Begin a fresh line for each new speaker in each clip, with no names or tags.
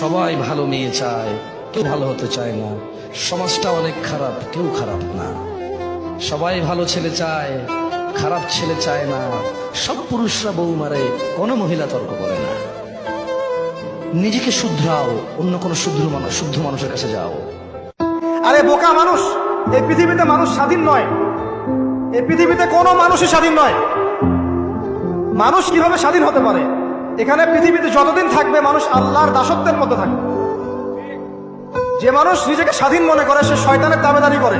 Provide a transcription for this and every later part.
সবাই ভালো মেয়ে চায়, কেউ ভালো হতে চায় না। সমাজটা অনেক খারাপ, কেউ খারাপ না। সবাই ভালো ছেলে চায়, খারাপ ছেলে চায় না। সব পুরুষরা বউ মারে, কোনো মহিলা তর্ক করে না। নিজেকে শুধরাও, অন্য কোনো শুদ্ধ মানুষ শুদ্ধ মানুষের কাছে যাও।
আরে, বোকা মানুষ! এই পৃথিবীতে মানুষ স্বাধীন নয়। এই পৃথিবীতে কোনো মানুষই স্বাধীন নয়। মানুষ কীভাবে স্বাধীন হতে পারে? এখানে পৃথিবীতে যতদিন থাকবে, মানুষ আল্লাহর দাসত্বের মধ্যে থাকবে। যে মানুষ নিজেকে স্বাধীন মনে করে, সে শয়তানের দাবেদারি করে।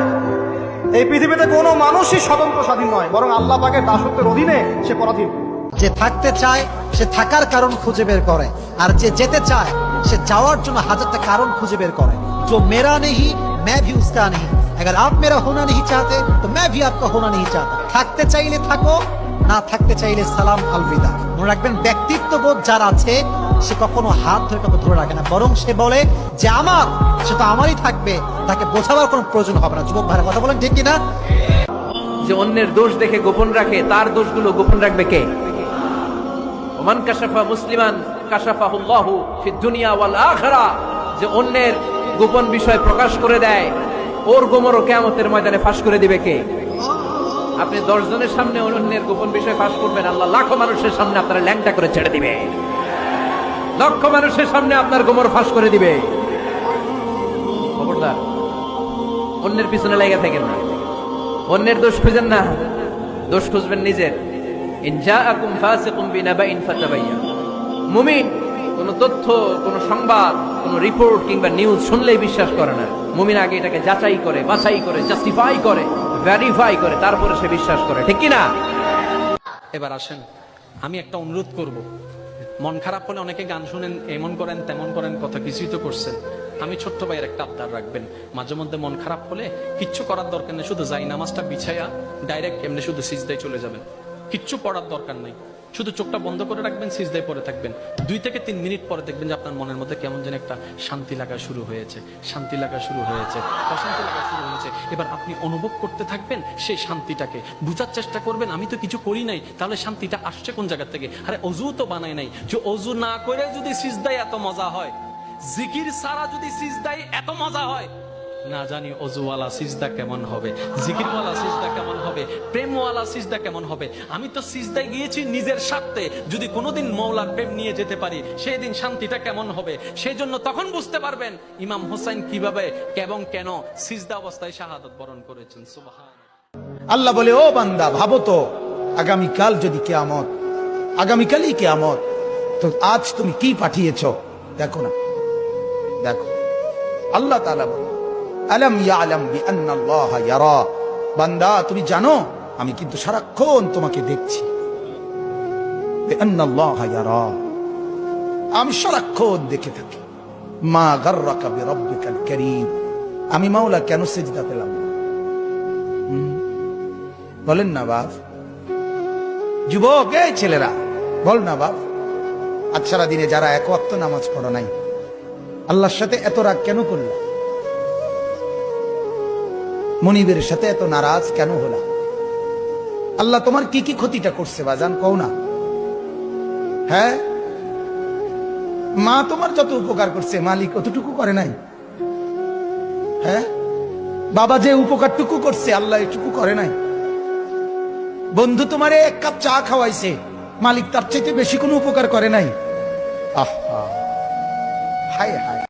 এই পৃথিবীতে কোনো মানুষই স্বতন্ত্র স্বাধীন নয়, বরং আল্লাহ পাকে দাসত্বের অধীনে সে পরাধীন।
যে থাকতে চায়, সে থাকার কারণ খুঁজে বের করে। আর যে যেতে চায়, সে যাওয়ার জন্য হাজারটা কারণ খুঁজে বের করে। তো মেরা নেহি ম্যা ভি নেই अगर आप मेरा होना नहीं चाहते तो मैं भी आपका होना नहीं चाहता থাকতে চাইলে থাকো না থাকতে চাইলে সালাম আলবিদা মনে রাখবেন ব্যক্তিত্ব বোধ যার আছে সে কখনো হাত ধরে কাউকে ধরে রাখে না বরং সে বলে যে আমার সে তো আমারই থাকবে তাকে বোঝাবার কোনো প্রয়োজন হবে না যুবক ভাইয়ের কথা বলেন ঠিক কিনা
যে অন্যের দোষ দেখে গোপন রাখে তার দোষগুলো গোপন রাখবে কে ওমান কাশাফা মুসলিমান কাশাফাহুল্লাহু ফিদ দুনিয়া ওয়াল আখিরা যে অন্যের গোপন বিষয় প্রকাশ করে দেয় ওর গোমরও কিয়ামতের ময়দানে ফাঁস করে দিবে কে? আপনি দশ জনের সামনে অন্যের গোপন বিষয় ফাঁস করবেন, আল্লাহ লাখো মানুষের সামনে আপনারা ল্যাংটা করে ছেড়ে দিবে। লক্ষ মানুষের সামনে আপনার গোমর ফাঁস করে দিবে। খবরদার, অন্যের পিছনে লেগে থাকেন না। অন্যের দোষ খুঁজেন না। দোষ খুঁজবেন নিজের। ইন জাআকুম ফাসিকুম বিনাবাইন ফাতাবাইয়া। মুমিন কোন তথ্য, কোন সংবাদ, কোন রিপোর্ট কিংবা নিউজ শুনলেই বিশ্বাস করে না। মুমিন আগে এটাকে যাচাই করে, বাছাই করে জাস্টিফাই করে ভেরিফাই করে, তারপরে সে বিশ্বাস করে। ঠিক না
এবার আসেন, আমি একটা অনুরোধ করব। মন খারাপ হলে অনেকে গান শুনেন, এমন করেন, তেমন করেন, কথা কিছুই তো করছেন। আমি ছোট্ট ভাইয়ের একটা আবদার রাখবেন। মাঝে মধ্যে মন খারাপ হলে কিচ্ছু করার দরকার নেই, শুধু যাই নামাজটা বিছাইয়া ডাইরেক্ট এমনি শুধু সিজদায় চলে যাবেন। কিচ্ছু পড়ার দরকার নাই। শুধু চোখটা বন্ধ করে রাখবেন, সিজদায় পরে থাকবেন। দুই থেকে তিন মিনিট পরে দেখবেন যে আপনার মনের মধ্যে কেমন যেন একটা শান্তি লাগা শুরু হয়েছে, শান্তি লাগা শুরু হয়েছে, অশান্তি লাগা শুরু হয়েছে। এবার আপনি অনুভব করতে থাকবেন সেই শান্তিটাকে। বুঝার চেষ্টা করবেন, আমি তো কিছু করি নাই, তাহলে শান্তিটা আসছে কোন জায়গা থেকে? আরে, অজু তো বানাই নাই। যে অজু না করে যদি সিজদায় এত মজা হয়, জিকির সারা যদি সিজদায় এত মজা হয় না জানি অজুওয়ালা সিজদা কেমন হবে, জিকিরওয়ালা সিজদা কেমন হবে, প্রেমওয়ালা সিজদা কেমন হবে। আমি তো সিজদায় গিয়েছি নিজের স্বার্থে। যদি কোনোদিন মৌলার প্রেম নিয়ে যেতে পারি সেই দিন শান্তিটা কেমন হবে? সেই জন্য তখন বুঝতে পারবেন ইমাম হোসাইন কীভাবে এবং কেন সিজদা অবস্থায় শাহাদত বরণ করেছেন। সুবহান
আল্লাহ বলে, ও বান্দা, ভাবো তো, আগামীকাল যদি কেয়ামত, আগামীকালই কেয়ামত, তো আজ তুমি কি পাঠিয়েছ? দেখো না। দেখো। আল্লাহ তাআলা বলে আলম বান্দা, তুমি জানো, আমি কিন্তু সারাক্ষণ তোমাকে দেখছি। আমি সারাক্ষণ দেখে থাকি। মা গাররাকা আমি মাওলা কেন সেজদা পেলাম? বলেন না বাপ। যুবক, এই ছেলেরা, বল না বাপ। আজ সারা দিনে যারা এক নামাজ পড়া নাই, আল্লাহর সাথে এত রাগ কেন করলা? মনিবের সাথে এত নারাজ কেন হলা? আল্লাহ তোমার কি কি ক্ষতিটা করছে বাজান? কও না। হ্যাঁ? মা তোমার যত উপকার করছে, মালিক অতটুকু করে নাই। হ্যাঁ? বাবা যে উপকারটুকু করছে, আল্লাহ এটুকু করে নাই। বন্ধু তোমারে এক কাপ চা খাওয়াইছে, মালিক তার চাইতে বেশি কোনো উপকার করে নাই। আহ। হায় হায়।